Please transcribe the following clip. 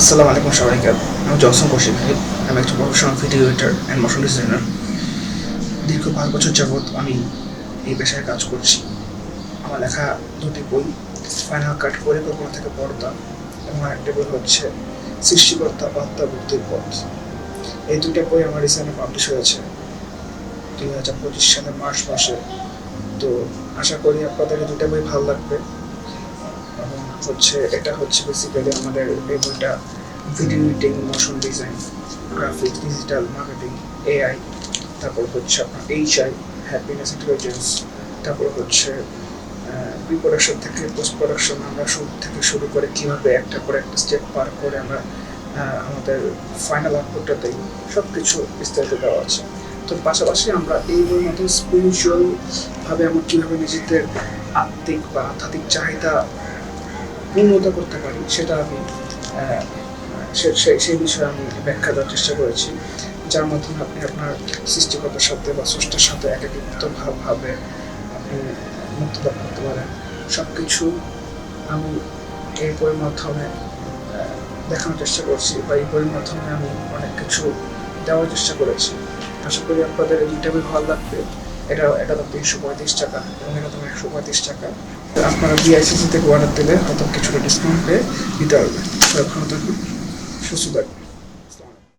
আসসালামু আলাইকুম সবাইকে। আমি জনসন কৌশিক আমি একজন professional video editor and motion designer দীর্ঘ পাঁচ বছর যাবৎ আমি এই পেশায় কাজ করছি। আমার লেখা দুটি বই ফাইনাল কাট পরিকল্পনা থেকে পর্দা এবং আরেকটি বই হচ্ছে সৃষ্টিকর্তা মুক্তির পথ। এই দুটো বই আমার রিসেন্টলি পাবলিশ হয়েছে, দুই হাজার পঁচিশ সালের মার্চ মাসে। তো আশা করি আপনাদের এই দুটো বই ভালো লাগবে। হচ্ছে, এটা হচ্ছে বেসিক্যালি আমাদের এই বইটা video editing motion design graphics digital marketing AI তারপর হচ্ছে আপনার এইচআই হ্যাপিনেস ইন্টেলিজেন্স তারপর হচ্ছে প্রি প্রোডাকশন থেকে পোস্ট প্রোডাকশন আমরা শুরু থেকে শুরু করে কীভাবে একটা করে একটা স্টেপ পার করে আমরা আমাদের ফাইনাল আউটপুটটা দিই সব কিছু বিস্তারিত দেওয়া আছে। তো পাশাপাশি আমরা এই বইয়ের মতো স্পিরিচুয়াল ভাবে আমরা কীভাবে নিজেদের আত্মিক বা আধ্যাত্মিক চাহিদা উন্নত করতে পারি, সেটা আমি সেই বিষয়ে আমি ব্যাখ্যা দেওয়ার চেষ্টা করেছি। যার মাধ্যমে আপনি আপনার সৃষ্টিকতার সাথে বা স্রষ্টার সাথে একাকিত্ব ভাব ভাবে আপনি মুক্ত করতে পারেন। সব কিছু আমি এই বইয়ের মাধ্যমে দেখানোর চেষ্টা করছি বা এই বইয়ের মাধ্যমে আমি অনেক কিছু দেওয়ার চেষ্টা করেছি। আশা করি আপনাদের এই ভালো লাগবে। এটা এটা তো তিনশো পঁয়ত্রিশ টাকা, এবং এটা তোমার একশো পঁয়ত্রিশ টাকা। আপনারা বিআইসিসি থেকে অর্ডার দিলে হয়তো কিছুটা ডিসকাউন্ট পেয়ে দিতে সবাই সুস্থ থাকবেন